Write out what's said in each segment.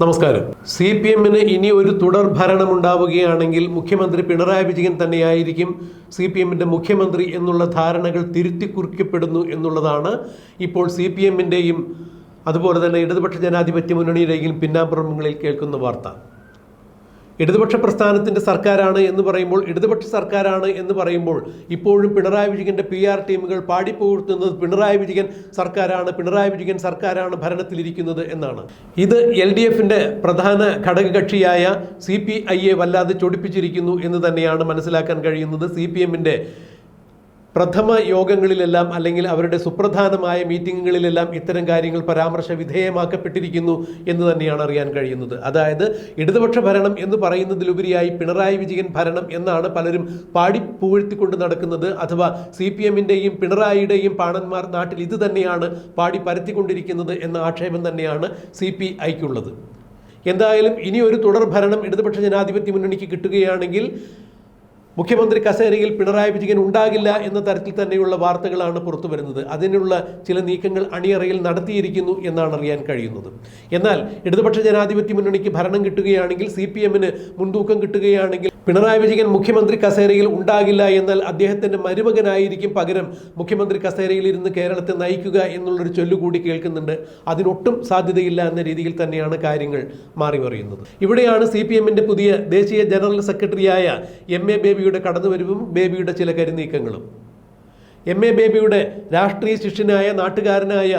നമസ്കാരം. C P എമ്മിന് ഇനി ഒരു തുടർ ഭരണം ഉണ്ടാവുകയാണെങ്കിൽ മുഖ്യമന്ത്രി പിണറായി വിജയൻ തന്നെയായിരിക്കും സി പി എമ്മിന്റെ മുഖ്യമന്ത്രി എന്നുള്ള ധാരണകൾ തിരുത്തി കുറിക്കപ്പെടുന്നു എന്നുള്ളതാണ് ഇപ്പോൾ സി പി എമ്മിന്റെയും അതുപോലെ തന്നെ ഇടതുപക്ഷ ജനാധിപത്യ മുന്നണിയുടെയും പിന്നാമ്പുറങ്ങളിൽ കേൾക്കുന്ന വാർത്ത. ഇടതുപക്ഷ പ്രസ്ഥാനത്തിന്റെ സർക്കാരാണ് എന്ന് പറയുമ്പോൾ ഇടതുപക്ഷ സർക്കാരാണ് എന്ന് പറയുമ്പോൾ ഇപ്പോഴും പിണറായി വിജയന്റെ പി ആർ ടീമുകൾ പാടിപ്പോകുന്നത് പിണറായി വിജയൻ സർക്കാരാണ് പിണറായി വിജയൻ സർക്കാരാണ് ഭരണത്തിലിരിക്കുന്നത് എന്നാണ്. ഇത് എൽ ഡി എഫിന്റെ പ്രധാന ഘടകകക്ഷിയായ സി പി ഐയെ വല്ലാതെ ചൊടിപ്പിച്ചിരിക്കുന്നു എന്ന് തന്നെയാണ് മനസ്സിലാക്കാൻ കഴിയുന്നത്. സി പി എമ്മിന്റെ പ്രഥമ യോഗങ്ങളിലെല്ലാം അല്ലെങ്കിൽ അവരുടെ സുപ്രധാനമായ മീറ്റിങ്ങുകളിലെല്ലാം ഇത്തരം കാര്യങ്ങൾ പരാമർശ വിധേയമാക്കപ്പെട്ടിരിക്കുന്നു എന്ന് തന്നെയാണ് അറിയാൻ കഴിയുന്നത്. അതായത് ഇടതുപക്ഷ ഭരണം എന്ന് പറയുന്നതിലുപരിയായി പിണറായി വിജയൻ ഭരണം എന്നാണ് പലരും പാടി പുകഴ്ത്തിക്കൊണ്ട് നടക്കുന്നത്. അഥവാ സി പി എമ്മിന്റെയും പിണറായിയുടെയും പാണന്മാർ നാട്ടിൽ ഇത് തന്നെയാണ് പാടി പരത്തിക്കൊണ്ടിരിക്കുന്നത് എന്ന ആക്ഷേപം തന്നെയാണ് സി പി ഐക്കുള്ളത്. എന്തായാലും ഇനി ഒരു തുടർ ഭരണം ഇടതുപക്ഷ ജനാധിപത്യ മുന്നണിക്ക് കിട്ടുകയാണെങ്കിൽ മുഖ്യമന്ത്രി കസേരയിൽ പിണറായി വിജയൻ ഉണ്ടാകില്ല എന്ന തരത്തിൽ തന്നെയുള്ള വാർത്തകളാണ് പുറത്തു വരുന്നത്. അതിനുള്ള ചില നീക്കങ്ങൾ അണിയറയിൽ നടത്തിയിരിക്കുന്നു എന്നാണ് അറിയാൻ കഴിയുന്നത്. എന്നാൽ ഇടതുപക്ഷ ജനാധിപത്യ മുന്നണിക്ക് ഭരണം കിട്ടുകയാണെങ്കിൽ സി പി എമ്മിന് മുൻതൂക്കം കിട്ടുകയാണെങ്കിൽ പിണറായി വിജയൻ മുഖ്യമന്ത്രി കസേരയിൽ ഉണ്ടാകില്ല എന്നാൽ അദ്ദേഹത്തിന്റെ മരുമകനായിരിക്കും പകരം മുഖ്യമന്ത്രി കസേരയിൽ ഇരുന്ന് കേരളത്തെ നയിക്കുക എന്നുള്ളൊരു ചൊല്ലുകൂടി കേൾക്കുന്നുണ്ട്. അതിനൊട്ടും സാധ്യതയില്ല എന്ന രീതിയിൽ തന്നെയാണ് കാര്യങ്ങൾ മാറി മറിയുന്നത്. ഇവിടെയാണ് സി പി പുതിയ ദേശീയ ജനറൽ സെക്രട്ടറിയായ എം എ ബേബിയുടെ കടന്നുവരവും ബേബിയുടെ ചില കരുനീക്കങ്ങളും. എം എ ബേബിയുടെ രാഷ്ട്രീയ ശിഷ്യനായ നാട്ടുകാരനായ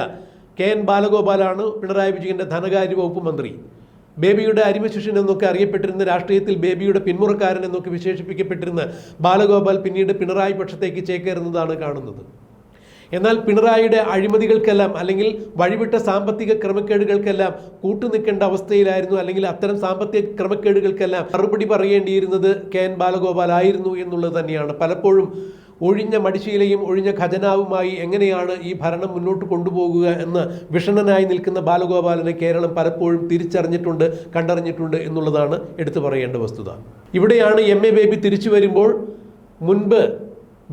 കെ എൻ ബാലഗോപാലാണ് പിണറായി വിജയന്റെ ധനകാര്യ വകുപ്പ് മന്ത്രി. ബേബിയുടെ അരിമശിഷ്യൻ എന്നൊക്കെ അറിയപ്പെട്ടിരുന്ന രാഷ്ട്രീയത്തിൽ ബേബിയുടെ പിന്മുറക്കാരൻ എന്നൊക്കെ വിശേഷിപ്പിക്കപ്പെട്ടിരുന്ന ബാലഗോപാൽ പിന്നീട് പിണറായി പക്ഷത്തേക്ക് ചേക്കേറുന്നതാണ് കാണുന്നത്. എന്നാൽ പിണറായിയുടെ അഴിമതികൾക്കെല്ലാം അല്ലെങ്കിൽ വഴിവിട്ട സാമ്പത്തിക ക്രമക്കേടുകൾക്കെല്ലാം കൂട്ടുനിൽക്കേണ്ട അവസ്ഥയിലായിരുന്നു അല്ലെങ്കിൽ അത്തരം സാമ്പത്തിക ക്രമക്കേടുകൾക്കെല്ലാം മറുപടി പറയേണ്ടിയിരുന്നത് കെ എൻ ബാലഗോപാൽ ആയിരുന്നു എന്നുള്ളത് തന്നെയാണ്. പലപ്പോഴും ഒഴിഞ്ഞ മടിശീലയും ഒഴിഞ്ഞ ഖജനാവുമായി എങ്ങനെയാണ് ഈ ഭരണം മുന്നോട്ട് കൊണ്ടുപോകുക എന്ന് വിഷണനായി നിൽക്കുന്ന ബാലഗോപാലനെ കേരളം പലപ്പോഴും തിരിച്ചറിഞ്ഞിട്ടുണ്ട് കണ്ടറിഞ്ഞിട്ടുണ്ട് എന്നുള്ളതാണ് എടുത്തു പറയേണ്ട വസ്തുത. ഇവിടെയാണ് എം എ ബേബി തിരിച്ചു വരുമ്പോൾ മുൻപ്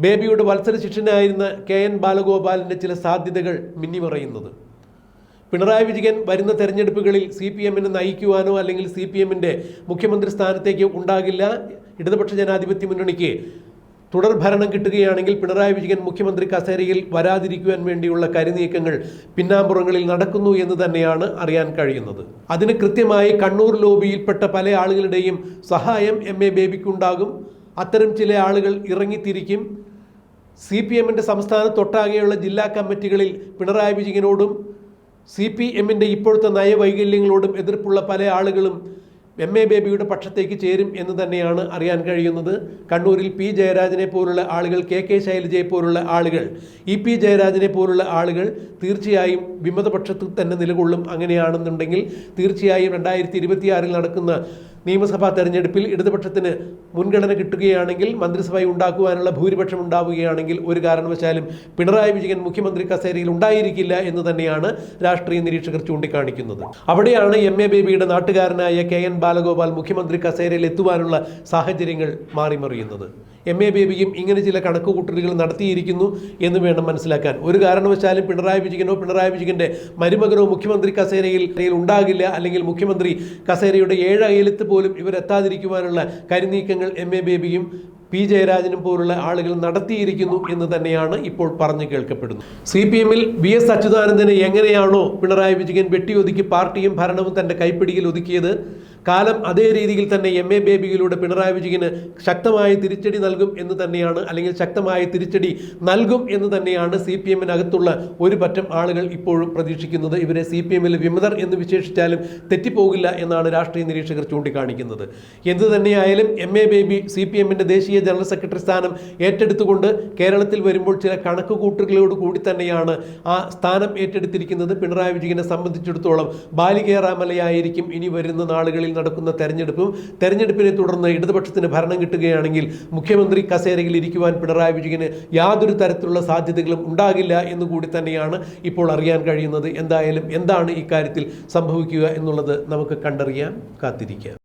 ബേബിയുടെ വത്സര ശിഷ്യനായിരുന്ന കെ എൻ ബാലഗോപാലിന്റെ ചില സാധ്യതകൾ മിന്നിമറയുന്നത്. പിണറായി വിജയൻ വരുന്ന തെരഞ്ഞെടുപ്പുകളിൽ സി പി എമ്മിനെ നയിക്കുവാനോ അല്ലെങ്കിൽ സി പി എമ്മിന്റെ മുഖ്യമന്ത്രി സ്ഥാനത്തേക്ക് ഉണ്ടാകില്ല. ഇടതുപക്ഷ ജനാധിപത്യ മുന്നണിക്ക് തുടർ ഭരണം കിട്ടുകയാണെങ്കിൽ പിണറായി വിജയൻ മുഖ്യമന്ത്രി കസേരയിൽ വരാതിരിക്കുവാൻ വേണ്ടിയുള്ള കരുനീക്കങ്ങൾ പിന്നാമ്പുറങ്ങളിൽ നടക്കുന്നു എന്ന് തന്നെയാണ് അറിയാൻ കഴിയുന്നത്. അതിന് കൃത്യമായി കണ്ണൂർ ലോബിയിൽപ്പെട്ട പല ആളുകളുടെയും സഹായം എം എ ബേബിക്കുണ്ടാകും. അത്തരം ചില ആളുകൾ ഇറങ്ങിത്തിരിക്കും. സി പി എമ്മിന്റെ സംസ്ഥാനത്തൊട്ടാകെയുള്ള ജില്ലാ കമ്മിറ്റികളിൽ പിണറായി വിജയനോടും സി പി എമ്മിന്റെ ഇപ്പോഴത്തെ നയവൈകല്യങ്ങളോടും എതിർപ്പുള്ള പല ആളുകളും എം എ ബേബിയുടെ പക്ഷത്തേക്ക് ചേരും എന്ന് തന്നെയാണ് അറിയാൻ കഴിയുന്നത്. കണ്ണൂരിൽ പി ജയരാജനെ പോലുള്ള ആളുകൾ കെ കെ ശൈലജയെ പോലുള്ള ആളുകൾ ഇ പി ജയരാജനെ പോലുള്ള ആളുകൾ തീർച്ചയായും വിമതപക്ഷത്തിൽ തന്നെ നിലകൊള്ളും അങ്ങനെയാണെന്നുണ്ടെങ്കിൽ തീർച്ചയായും രണ്ടായിരത്തി ഇരുപത്തിയാറിൽ നടക്കുന്ന നിയമസഭാ തെരഞ്ഞെടുപ്പിൽ ഇടതുപക്ഷത്തിന് മുൻഗണന കിട്ടുകയാണെങ്കിൽ മന്ത്രിസഭ ഉണ്ടാക്കുവാനുള്ള ഭൂരിപക്ഷം ഉണ്ടാവുകയാണെങ്കിൽ ഒരു കാരണവശാലും പിണറായി വിജയൻ മുഖ്യമന്ത്രി കസേരയിൽ ഉണ്ടായിരിക്കില്ല എന്ന് തന്നെയാണ് രാഷ്ട്രീയ നിരീക്ഷകർ ചൂണ്ടിക്കാണിക്കുന്നത്. അവിടെയാണ് എം എ ബേബിയുടെ നാട്ടുകാരനായ കെ എൻ ബാലഗോപാൽ മുഖ്യമന്ത്രി കസേരയിൽ എത്തുവാനുള്ള സാഹചര്യങ്ങൾ മാറിമറിയുന്നത്. എം എ ബേബിയും ഇങ്ങനെ ചില കണക്കുകൂട്ടലുകൾ നടത്തിയിരിക്കുന്നു എന്ന് വേണം മനസ്സിലാക്കാൻ. ഒരു കാരണവശാലും പിണറായി വിജയനോ പിണറായി വിജയന്റെ മരുമകനോ മുഖ്യമന്ത്രി കസേരയിൽ ഉണ്ടാകില്ല. അല്ലെങ്കിൽ മുഖ്യമന്ത്രി കസേരയുടെ ഏഴ് അയലത്ത് പോലും ഇവരെത്താതിരിക്കുവാനുള്ള കരുനീക്കങ്ങൾ എം എ ബേബിയും പി ജയരാജനും പോലുള്ള ആളുകൾ നടത്തിയിരിക്കുന്നു എന്ന് തന്നെയാണ് ഇപ്പോൾ പറഞ്ഞു കേൾക്കപ്പെടുന്നത്. സി പി എമ്മിൽ വി എസ് അച്യുതാനന്ദനെ എങ്ങനെയാണോ പിണറായി വിജയൻ വെട്ടിയൊതുക്കി പാർട്ടിയും ഭരണവും തന്റെ കൈപ്പിടിയിൽ ഒതുക്കിയത് കാലം അതേ രീതിയിൽ തന്നെ എം എ ബേബിയിലൂടെ പിണറായി വിജയന് ശക്തമായ തിരിച്ചടി നൽകും എന്ന് തന്നെയാണ് അല്ലെങ്കിൽ ശക്തമായ തിരിച്ചടി നൽകും എന്ന് തന്നെയാണ് സി പി എമ്മിനകത്തുള്ള ഒരു പറ്റം ആളുകൾ ഇപ്പോഴും പ്രതീക്ഷിക്കുന്നത്. ഇവരെ സി പി എമ്മിൽ വിമതർ എന്ന് വിശേഷിച്ചാലും തെറ്റിപ്പോകില്ല എന്നാണ് രാഷ്ട്രീയ നിരീക്ഷകർ ചൂണ്ടിക്കാണിക്കുന്നത്. എന്തു തന്നെയായാലും M A Baby C P എമ്മിന്റെ ദേശീയ ജനറൽ സെക്രട്ടറി സ്ഥാനം ഏറ്റെടുത്തുകൊണ്ട് കേരളത്തിൽ വരുമ്പോൾ ചില കണക്കുകൂട്ടലുകളോട് കൂടി തന്നെയാണ് ആ സ്ഥാനം ഏറ്റെടുത്തിരിക്കുന്നത്. പിണറായി വിജയനെ സംബന്ധിച്ചിടത്തോളം ബാലികേറാമലയായിരിക്കും ഇനി വരുന്ന നാളുകളിൽ നടക്കുന്ന തെരഞ്ഞെടുപ്പും. തെരഞ്ഞെടുപ്പിനെ തുടർന്ന് ഇടതുപക്ഷത്തിന് ഭരണം കിട്ടുകയാണെങ്കിൽ മുഖ്യമന്ത്രി കസേരയിൽ ഇരിക്കുവാൻ പിണറായി വിജയന് യാതൊരു തരത്തിലുള്ള സാധ്യതകളും ഉണ്ടാകില്ല എന്ന് കൂടി തന്നെയാണ് ഇപ്പോൾ അറിയാൻ കഴിയുന്നത്. എന്തായാലും എന്താണ് ഇക്കാര്യത്തിൽ സംഭവിക്കുക എന്നുള്ളത് നമുക്ക് കണ്ടറിയാം കാത്തിരിക്കാം.